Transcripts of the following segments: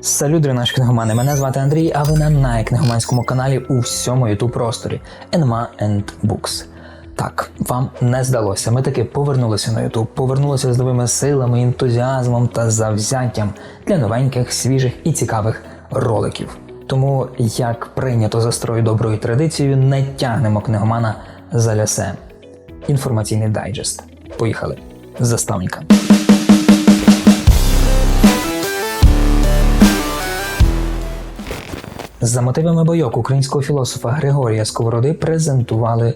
Салют, наші книгомани. Мене звати Андрій, а ви на найкнигоманському каналі у всьому youtube просторі Enma and Books. Так, вам не здалося. Ми таки повернулися на YouTube, повернулися з новими силами, ентузіазмом та завзяттям для новеньких, свіжих і цікавих роликів. Тому, як прийнято за строю доброю традицією, не тягнемо книгомана за лясе. Інформаційний дайджест. Поїхали. Заставника. За мотивами бойок українського філософа Григорія Сковороди презентували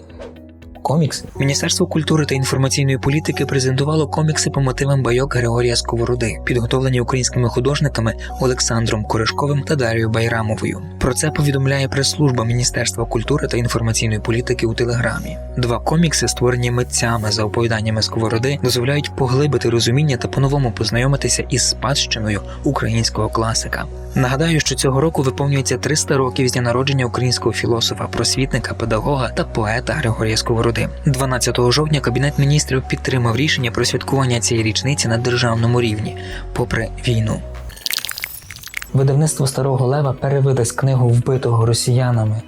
комікс. Міністерство культури та інформаційної політики презентувало комікси по мотивам байок Григорія Сковороди, підготовлені українськими художниками Олександром Корешковим та Дарією Байрамовою. Про це повідомляє прес-служба Міністерства культури та інформаційної політики у Телеграмі. Два комікси, створені митцями за оповіданнями Сковороди, дозволяють поглибити розуміння та по-новому познайомитися із спадщиною українського класика. Нагадаю, що цього року виповнюється 300 років з дня народження українського філософа, просвітника, педагога та поета Григорія Сковороди. 12 жовтня Кабінет міністрів підтримав рішення про святкування цієї річниці на державному рівні, попри війну. Видавництво Старого Лева перевидасть книгу вбитого росіянами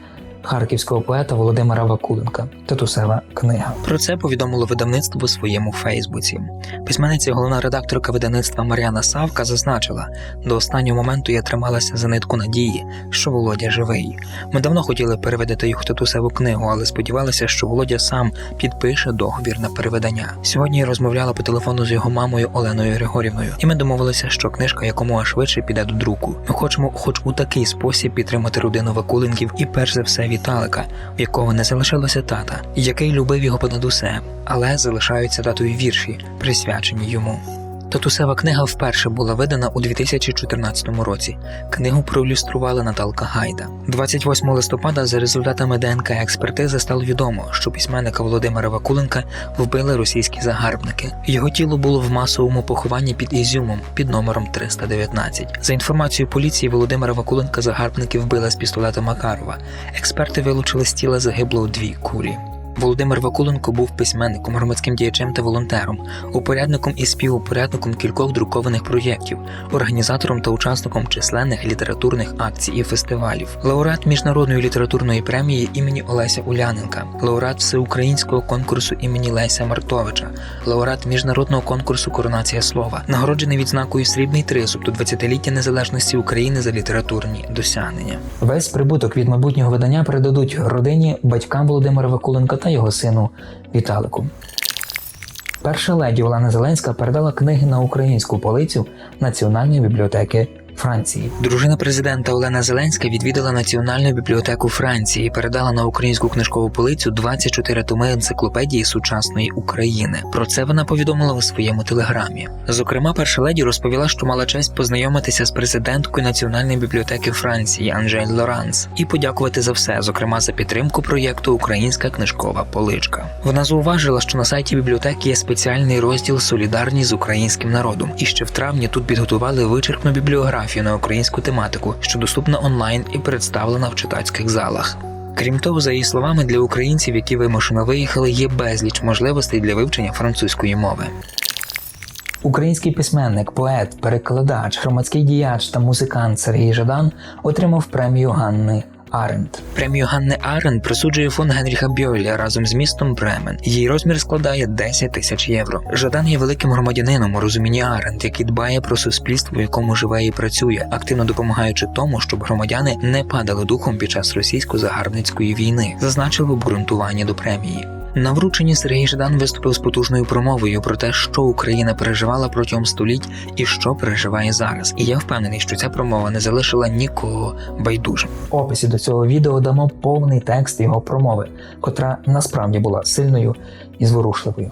харківського поета Володимира Вакуленка Татусева книга. Про це повідомило видавництво у своєму Фейсбуці. Письменниця, головна редакторка видавництва Мар'яна Савка зазначила: до останнього моменту я трималася за нитку надії, що Володя живий. Ми давно хотіли переведати його татусеву книгу, але сподівалися, що Володя сам підпише договір на переведення. Сьогодні я розмовляла по телефону з його мамою Оленою Григорівною, і ми домовилися, що книжка якомога швидше піде до друку. Ми хочемо, хоч у такий спосіб, підтримати родину Вакуленків і перш за все Віталика, в якого не залишилося тата, який любив його понад усе, але залишаються татові вірші, присвячені йому. Татусева книга вперше була видана у 2014 році. Книгу проілюструвала Наталка Гайда. 28 листопада за результатами ДНК експертизи стало відомо, що письменника Володимира Вакуленка вбили російські загарбники. Його тіло було в масовому похованні під Ізюмом під номером 319. За інформацією поліції, Володимира Вакуленка загарбники вбили з пістолета Макарова. Експерти вилучили з тіла загиблого дві кулі. Володимир Вакуленко був письменником, громадським діячем та волонтером, упорядником і співупорядником кількох друкованих проєктів, організатором та учасником численних літературних акцій і фестивалів, лауреат міжнародної літературної премії імені Олеся Уляненка, лауреат всеукраїнського конкурсу імені Леся Мартовича, лауреат міжнародного конкурсу Коронація слова, нагороджений відзнакою Срібний тризуб до 20-ліття незалежності України за літературні досягнення. Весь прибуток від майбутнього видання передадуть родині, батькам Володимира Вакуленка та його сину Віталику. Перша леді Олена Зеленська передала книги на українську полицю Національної бібліотеки Франції. Дружина президента Олена Зеленська відвідала Національну бібліотеку Франції і передала на українську книжкову полицю 24 томи енциклопедії сучасної України. Про це вона повідомила у своєму телеграмі. Зокрема, перша леді розповіла, що мала честь познайомитися з президенткою Національної бібліотеки Франції Анжель Лоранс і подякувати за все, зокрема за підтримку проєкту Українська книжкова поличка. Вона зауважила, що на сайті бібліотеки є спеціальний розділ Солідарність з українським народом, і ще в травні тут підготували вичерпну бібліографію на українську тематику, що доступна онлайн і представлена в читацьких залах. Крім того, за її словами, для українців, які вимушено виїхали, є безліч можливостей для вивчення французької мови. Український письменник, поет, перекладач, громадський діяч та музикант Сергій Жадан отримав премію Ганни Аренд. Премію Ганни Аренд присуджує фон Генріха Бьойля разом з містом Бремен. Її розмір складає 10 тисяч євро. Жадан є великим громадянином у розумінні Аренд, який дбає про суспільство, в якому живе і працює, активно допомагаючи тому, щоб громадяни не падали духом під час російсько-загарбницької війни, зазначив обґрунтування до премії. На врученні Сергій Ждан виступив з потужною промовою про те, що Україна переживала протягом століть і що переживає зараз. І я впевнений, що ця промова не залишила нікого байдужим. В описі до цього відео дамо повний текст його промови, котра насправді була сильною і зворушливою.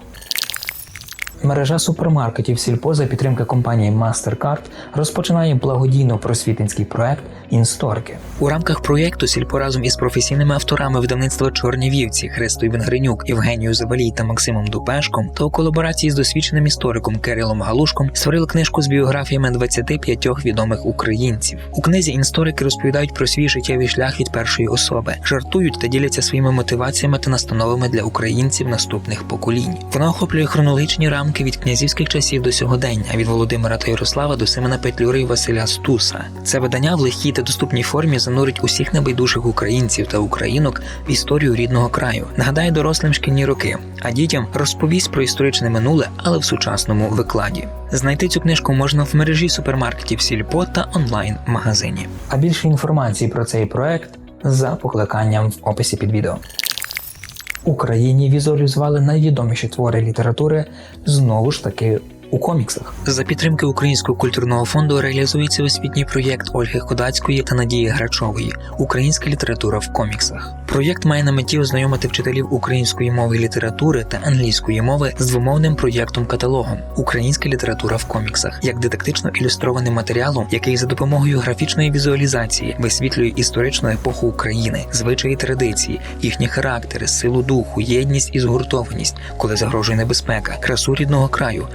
Мережа супермаркетів Сільпо за підтримки компанії MasterCard розпочинає благодійно-просвітницький проект Інсторки. У рамках проєкту Сільпо разом із професійними авторами видавництва Чорні вівці Христою Венгренюк, Євгенією Завалій та Максимом Дупешком та у колаборації з досвідченим істориком Кирилом Галушком створили книжку з біографіями 25 відомих українців. У книзі історики розповідають про свій життєвий шлях від першої особи, жартують та діляться своїми мотиваціями та настановами для українців наступних поколінь. Вона охоплює хронологічні рамки підтримки від князівських часів до сьогодення, від Володимира та Ярослава до Симона Петлюри і Василя Стуса. Це видання в легкій та доступній формі занурить усіх небайдужих українців та українок в історію рідного краю. Нагадає дорослим шкільні роки, а дітям розповість про історичне минуле, але в сучасному викладі. Знайти цю книжку можна в мережі супермаркетів Сільпо та онлайн-магазині. А більше інформації про цей проект за покликанням в описі під відео. Україні візуалізували найвідоміші твори літератури знову ж таки у коміксах. За підтримки Українського культурного фонду реалізується освітній проєкт Ольги Ходацької та Надії Грачової Українська література в коміксах. Проєкт має на меті ознайомити вчителів української мови літератури та англійської мови з двомовним проєктом каталогом Українська література в коміксах як дидактично ілюстрованим матеріалом, який за допомогою графічної візуалізації висвітлює історичну епоху України, звичаї традиції, їхні характери, силу духу, єдність і згуртованість, коли загрожує небезпека, красу рідного краю,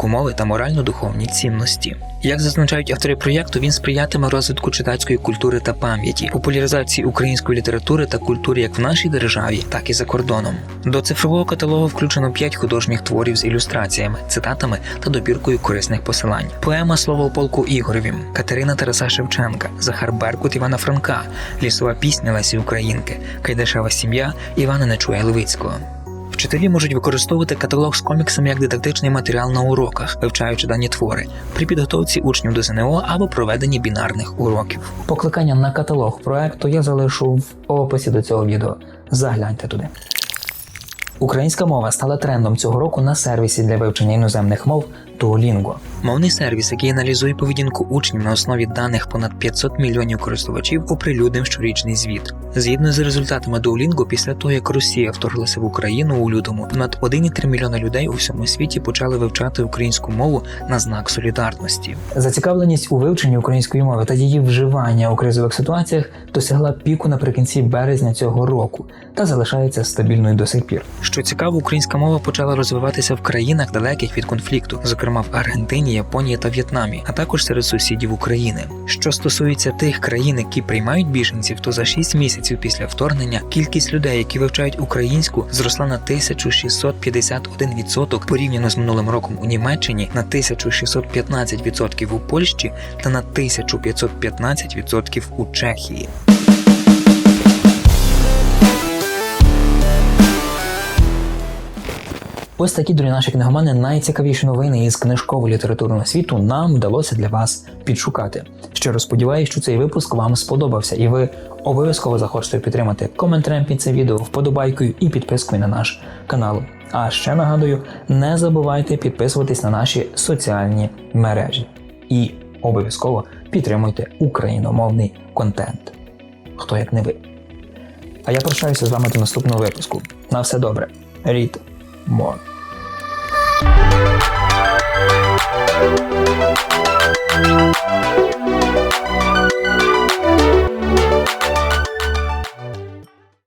молодоку мови та морально-духовні цінності. Як зазначають автори проєкту, він сприятиме розвитку читацької культури та пам'яті, популяризації української літератури та культури як в нашій державі, так і за кордоном. До цифрового каталогу включено п'ять художніх творів з ілюстраціями, цитатами та добіркою корисних посилань. Поема Слово полку Ігоревім, Катерина Тараса Шевченка, Захар Беркут Івана Франка, лісова пісня Лесі Українки, Кайдашева сім'я Івана Нечуя Левицького. Вчителі можуть використовувати каталог з коміксами як дидактичний матеріал на уроках, вивчаючи дані твори при підготовці учнів до ЗНО або проведенні бінарних уроків. Покликання на каталог проекту я залишу в описі до цього відео. Загляньте туди. Українська мова стала трендом цього року на сервісі для вивчення іноземних мов Duolingo. Мовний сервіс, який аналізує поведінку учнів на основі даних понад 500 мільйонів користувачів, оприлюднив щорічний звіт. Згідно з результатами Duolingo, після того як Росія вторглася в Україну у лютому, понад 1,3 мільйона людей у всьому світі почали вивчати українську мову на знак солідарності. Зацікавленість у вивченні української мови та її вживання у кризових ситуаціях досягла піку наприкінці березня цього року та залишається стабільною до сих пір. Що цікаво, українська мова почала розвиватися в країнах далеких від конфлікту, зокрема в Аргентині, Японії та В'єтнамі, а також серед сусідів України. Що стосується тих країн, які приймають біженців, то за 6 місяців після вторгнення кількість людей, які вивчають українську, зросла на 1651% порівняно з минулим роком у Німеччині, на 1615% у Польщі та на 1515% у Чехії. Ось такі дорогі наші книгомани найцікавіші новини із книжкового літературного світу нам вдалося для вас підшукати. Щиро сподіваюся, що цей випуск вам сподобався, і ви обов'язково захочете підтримати коментарем під це відео, вподобайкою і підпискою на наш канал. А ще нагадую, не забувайте підписуватись на наші соціальні мережі і обов'язково підтримуйте україномовний контент. Хто як не ви. А я прощаюся з вами до наступного випуску. На все добре. Read more. Thank you.